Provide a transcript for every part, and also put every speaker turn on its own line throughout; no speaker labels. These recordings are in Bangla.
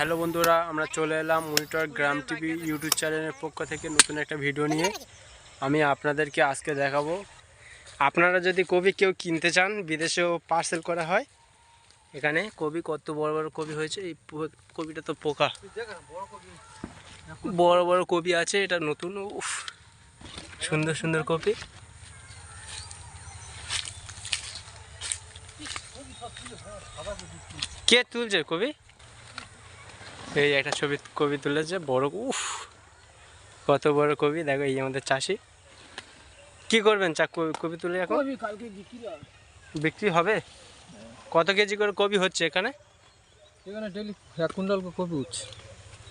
হ্যালো বন্ধুরা, আমরা চলে এলাম মনিটর গ্রাম টিভি ইউটিউব চ্যানেলের পক্ষ থেকে নতুন একটা ভিডিও নিয়ে। আমি আপনাদেরকে আজকে দেখাবো। আপনারা যদি কবি কেউ কিনতে চান, বিদেশেও পার্সেল করা হয়, এখানে কবি কত বড় বড় কবি হয়েছে, এই কবিটা তো পোকা। বড় বড় কবি আছে, এটা নতুন, উফ, সুন্দর সুন্দর কপি। কে তুলছে কবি? এই একটা ছবি কবি তুলেছে বড় উফ কত বড় কবি দেখো এই আমাদের চাষি। কি করবেন চা কবি- তুলে এখন?
বিক্রি হবে।
বিক্রি হবে? কত কেজি করে কবি হচ্ছে এখানে?
এখানে ডেলি এক কুইন্টাল উঠছে।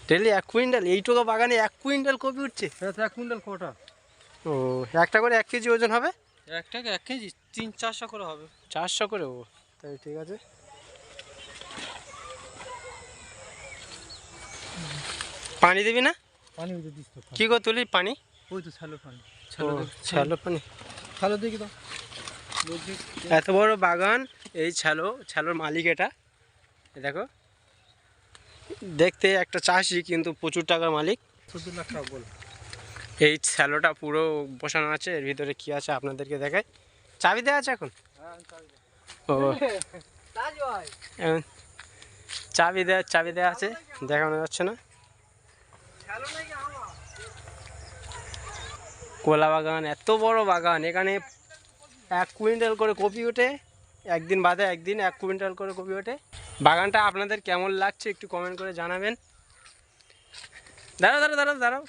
ডেলি এক কুইন্টাল? এইটুকু বাগানে এক কুইন্টাল উঠছে?
হ্যাঁ এক কুইন্টাল কটা?
ও একটা করে এক কেজি ওজন হবে?
একটাকে এক কেজি তিন চারশো করে হবে।
চারশো করে ও তাই ঠিক আছে। পানি দিবি না?
পানি ওই যে দিস তো
কি গো তুলি পানি?
ওই তো শ্যালো পানি।
ও, শ্যালো পানি।
শ্যালো দেখি তো।
এত বড় বাগান এই ছালো ছালোর মালিক এটা। এই দেখো। দেখতে একটা চাষি কিন্তু প্রচুর টাকার মালিক।
চোদ্দ লাখ টাকা বল।
এই শ্যালোটা পুরো বসানো আছে এর ভিতরে কি আছে আপনাদেরকে দেখায় চাবি দেওয়া আছে এখন? ও। এখন চাবি দেওয়া চাবি দেওয়া আছে দেখানো যাচ্ছে না। কলা বাগান, এত বড় বাগান। এখানে এক কুইন্টাল করে কপি ওঠে, একদিন বাদে একদিন এক কুইন্টাল করে কপি ওঠে। বাগানটা আপনাদের কেমন লাগছে একটু কমেন্ট করে জানাবেন। দাঁড়াও দাঁড়াও দাঁড়াও দাঁড়াও।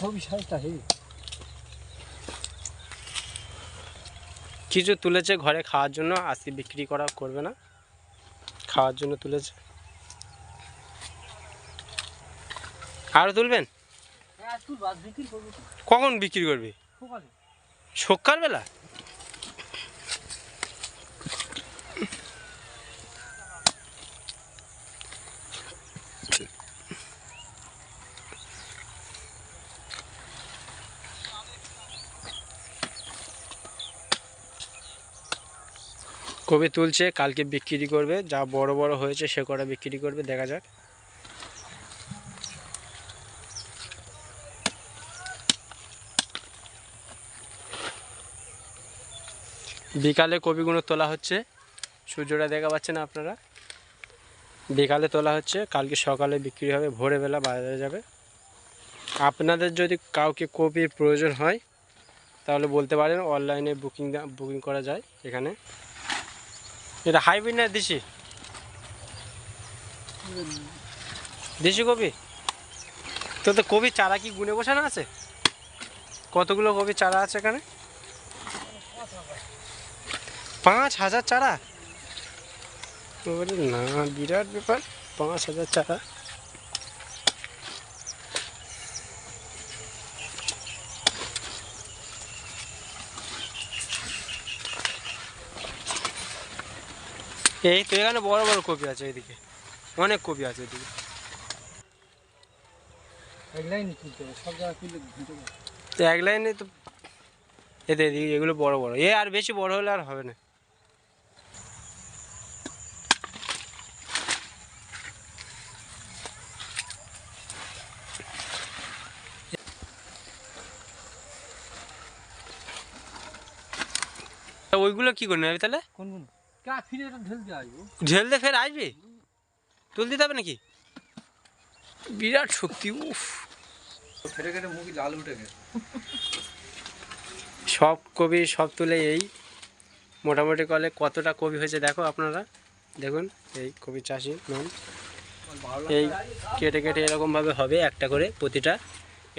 কবি সাইজটা হে
কিছু তুলেছে ঘরে খাওয়ার জন্য আসি বিক্রি করা করবে না। খাওয়ার জন্য তুলেছে। আরও তুলবেন?
তো
কখন বিক্রি করবি? সকালবেলা? কবে তুলছে, কালকে বিক্রি করবে, যা বড় বড় হয়েছে সে কটা বিক্রি করবে, দেখা যাক। বিকালে কবিগুলো তোলা হচ্ছে, সূর্যটা দেখা পাচ্ছেন আপনারা। বিকালে তোলা হচ্ছে, কালকে সকালে বিক্রি হবে, ভোরবেলা বাজারে যাবে। আপনাদের যদি কাউকে কপির প্রয়োজন হয়, তাহলে বলতে পারেন, অনলাইনে বুকিং বুকিং করা যায় এখানে। এটা হাইব্রিড না দেশি? দেশি কপি? তো তো কপি চারা কি গুনে বসানো আছে? কতগুলো কপি চারা আছে এখানে? পাঁচ হাজার চারা? না, বিরাট ব্যাপার। পাঁচ হাজার চারা। এই তো এখানে বড় বড় কপি আছে এদিকে। অনেক কপি আছে এদিকে।
এক লাইন
তো এক লাইনে তো এতে এদিকে এগুলো বড় বড়। এ আর বেশি বড় হলে আর হবে না। ওইগুলো কি করে নেবে তাহলে?
কোন কোন কা ফিরে এটা ঢেল দিয়ে
ফের আসবে? তুল দিতে হবে নাকি? বিরাট শক্তি উফ।
ফেরে কেটে মুখি লাল উঠে গেছে।
সব কবি সব তুলে এই মোটামুটি কলে কতটা কবি হয়েছে দেখো আপনারা। দেখুন এই কবি চাষি ম্যাম এই কেটে কেটে এরকমভাবে হবে একটা করে প্রতিটা।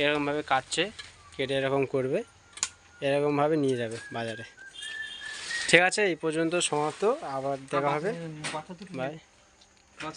এরকমভাবে কাটছে কেটে এরকম করবে এরকমভাবে নিয়ে যাবে বাজারে। ঠিক আছে এই পর্যন্ত সমাপ্ত। আবার দেখা হবে। বাই